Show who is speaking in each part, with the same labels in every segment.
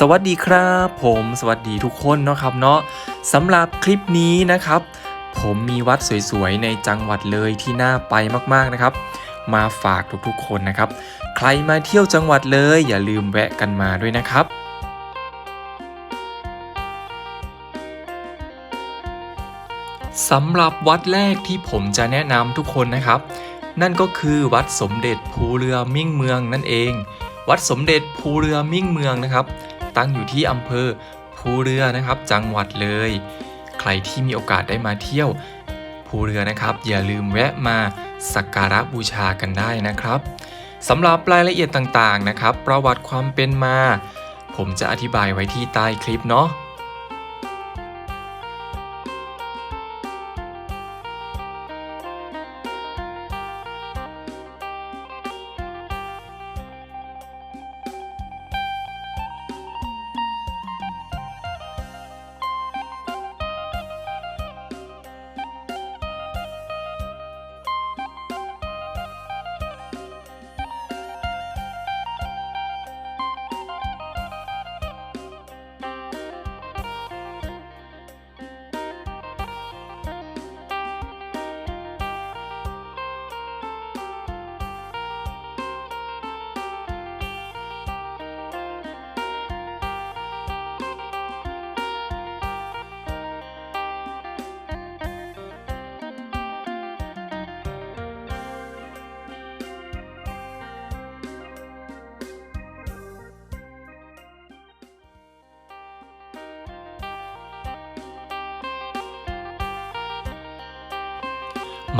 Speaker 1: สวัสดีครับผมสวัสดีทุกคนเนาะครับเนาะสำหรับคลิปนี้นะครับ ผมมีวัดสวยๆในจังหวัดเลยที่น่าไปมากๆนะครับ มาฝากทุกๆคนนะครับ ใครมาเที่ยวจังหวัดเลย อย่าลืมแวะกันมาด้วยนะครับสำหรับวัดแรกที่ผมจะแนะนำทุกคนนะครับ นั่นก็คือวัดสมเด็จภูเรือมิ่งเมืองนั่นเอง วัดสมเด็จภูเรือมิ่งเมืองนะครับ ตั้งอยู่ที่อำเภอภูเรือนะครับ จังหวัดเลย ใครที่มีโอกาสได้มาเที่ยวภูเรือนะครับ อย่าลืมแวะมาสักการะบูชากันได้นะครับสำหรับรายละเอียดต่างๆนะครับ ประวัติความเป็นมา ผมจะอธิบายไว้ที่ใต้คลิปเนาะ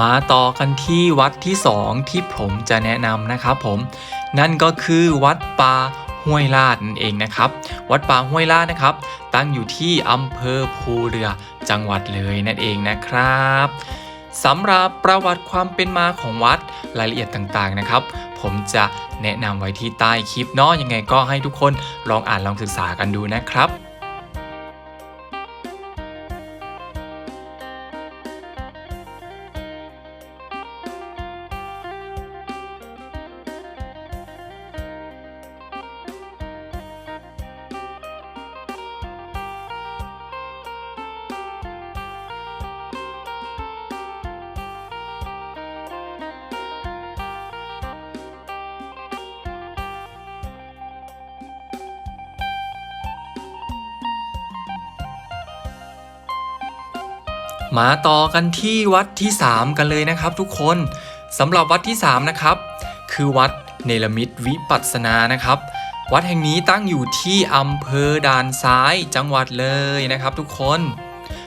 Speaker 1: มาต่อกันที่วัดที่สองที่ผมจะแนะนำนะครับผม นั่นก็คือวัดป่าห้วยลาดนั่นเองนะครับ วัดป่าห้วยลาดนะครับ ตั้งอยู่ที่อำเภอภูเรือจังหวัดเลยนั่นเองนะครับสำหรับประวัติความเป็นมาของวัดรายละเอียดต่างๆนะครับ ผมจะแนะนำไว้ที่ใต้คลิปเนาะยังไงก็ให้ทุกคนลองอ่านลองศึกษากันดูนะครับ มาต่อกันที่วัดที่ 3 กันเลยนะครับ ทุกคนสำหรับวัดที่ 3 นะครับ คือวัดเนรมิตวิปัสสนานะครับ วัดแห่งนี้ตั้งอยู่ที่อำเภอด่านซ้ายจังหวัดเลยนะครับ ทุกคน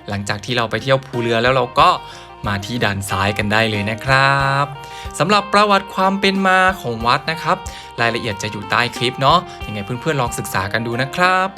Speaker 1: หลังจากที่เราไปเที่ยวภูเรือแล้วเราก็มาที่ด่านซ้ายกันได้เลยนะครับสำหรับประวัติความเป็นมาของวัดนะครับ รายละเอียดจะอยู่ใต้คลิปเนาะยังไงเพื่อนๆลองศึกษากันดูนะครับ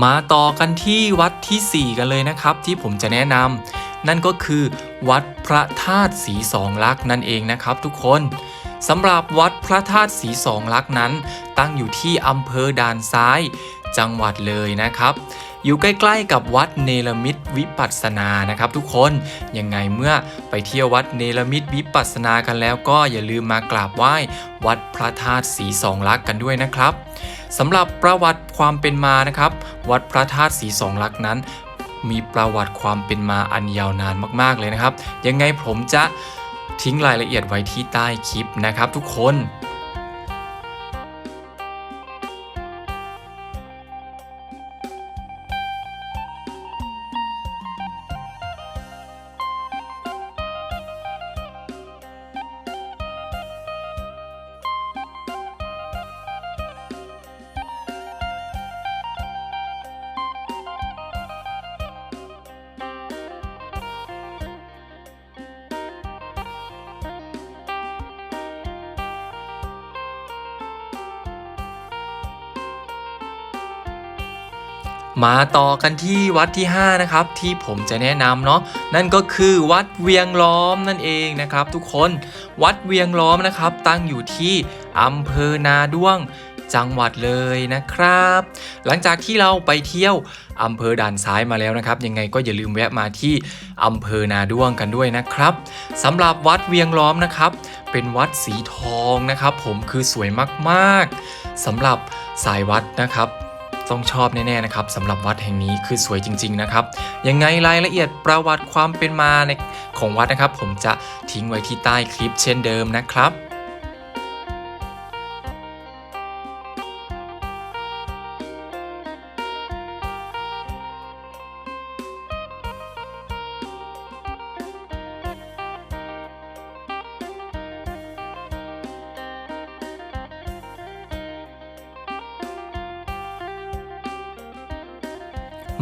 Speaker 1: มาต่อกันที่วัดทีสี่ 4 กันเลยนะครับ ที่ผมจะแนะนำนั่นก็คือ วัดพระธาตุสีสองลักษณ์นั่นเองนะครับ ทุกคนสำหรับวัดพระธาตุสีสองลักษณ์นั้น ตั้งอยู่ที่อำเภอด่านซ้าย จังหวัดเลยนะครับ อยู่ใกล้ๆกับวัดเนรมิตวิปัสสนานะครับ ทุกคนยังไงเมื่อไปเที่ยววัดเนรมิตวิปัสสนากันแล้วก็อย่าลืมมากราบไหว้ วัดพระธาตุสีสองลักษณ์กันด้วยนะครับสำหรับประวัติความเป็นมานะครับ วัดพระธาตุสีสองลักษณ์นั้น มีประวัติความเป็นมาอันยาวนานมากๆเลยนะครับ ยังไงผมจะทิ้งรายละเอียดไว้ที่ใต้คลิปนะครับ ทุกคน มาต่อกันที่วัดที่ 5 นะครับ ที่ผมจะแนะนำเนาะนั่นก็คือวัดเวียงล้อมนั่นเองนะครับ ทุกคนวัดเวียงล้อมนะครับ ตั้งอยู่ที่อำเภอนาด้วงจังหวัดเลยนะครับ หลังจากที่เราไปเที่ยวอำเภอด่านซ้ายมาแล้วนะครับ ยังไงก็อย่าลืมแวะมาที่อำเภอนาด้วงกันด้วยนะครับสำหรับวัดเวียงล้อมนะครับ เป็นวัดสีทองนะครับ ผมคือสวยมากๆสำหรับสายวัดนะครับ ต้องชอบแน่ๆนะครับสำหรับวัดแห่งนี้คือสวยจริง ๆ นะครับ ยังไงรายละเอียดประวัติความเป็นมาในของวัดนะครับ ผมจะทิ้งไว้ที่ใต้คลิปเช่นเดิมนะครับ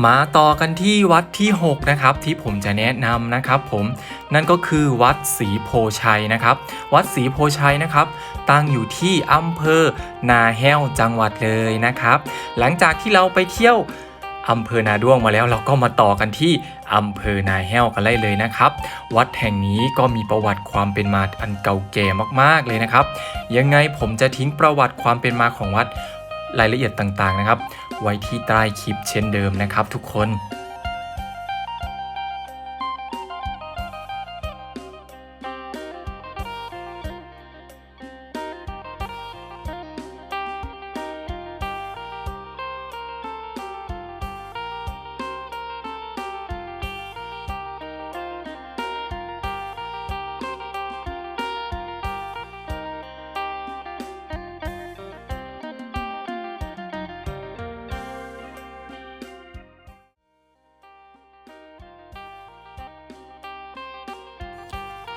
Speaker 1: มาต่อกันที่วัดที่ 6 นะครับ ที่ผมจะแนะนำนะครับผมนั่นก็คือวัดศรีโพชัยนะครับ วัดศรีโพชัยนะครับ ตั้งอยู่ที่อำเภอนาแห้วจังหวัดเลยนะครับ หลังจากที่เราไปเที่ยวอำเภอนาด้วงมาแล้วเราก็มาต่อกันที่อำเภอนาแห้วกันได้เลยนะครับ วัดแห่งนี้ก็มีประวัติความเป็นมาอันเก่าแก่มากๆเลยนะครับ ยังไงผมจะทิ้งประวัติความเป็นมาของวัด รายละเอียดต่างๆนะครับ ไว้ที่ใต้คลิปเช่นเดิมนะครับทุกคน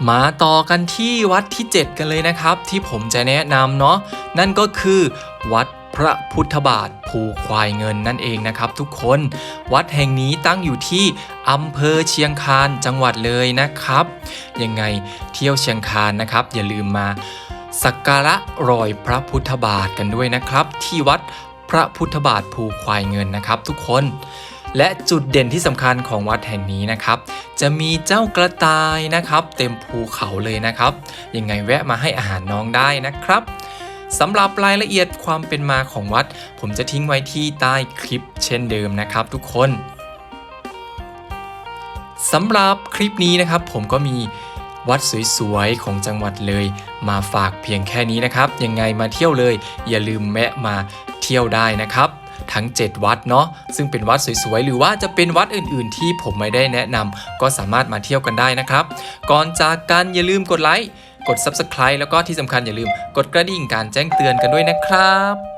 Speaker 1: มาต่อกันที่วัดที่ 7 กันเลยนะครับ ที่ผมจะแนะนำเนาะนั่นก็คือ วัดพระพุทธบาทภูควายเงินนั่นเองนะครับ ทุกคนวัดแห่งนี้ตั้งอยู่ที่อำเภอเชียงคานจังหวัดเลยนะครับ ยังไงเที่ยวเชียงคานนะครับ อย่าลืมมาสักการะรอยพระพุทธบาทกันด้วยนะครับ ที่วัดพระพุทธบาทภูควายเงินนะครับ ทุกคน และจุดเด่นที่สำคัญของวัดแห่งนี้นะครับ จะมีเจ้ากระต่ายนะครับ เต็มภูเขาเลยนะครับ ยังไงแวะมาให้อาหารน้องได้นะครับสำหรับรายละเอียดความเป็นมาของวัด ผมจะทิ้งไว้ที่ใต้คลิปเช่นเดิมนะครับทุกคนสำหรับคลิปนี้นะครับ ผมก็มีวัดสวยๆ ของจังหวัดเลย มาฝากเพียงแค่นี้นะครับ ยังไงมาเที่ยวเลย อย่าลืมแวะมาเที่ยวได้นะครับ ทั้ง 7 วัดเนาะซึ่งเป็นวัดสวยๆ หรือว่าจะเป็นวัดอื่นๆ ที่ผมไม่ได้แนะนำก็สามารถมาเที่ยวกันได้นะครับ ก่อนจากกันอย่าลืมกดไลค์กด Subscribe แล้วก็ที่สำคัญอย่าลืมกดกระดิ่งการแจ้งเตือนกันด้วยนะครับ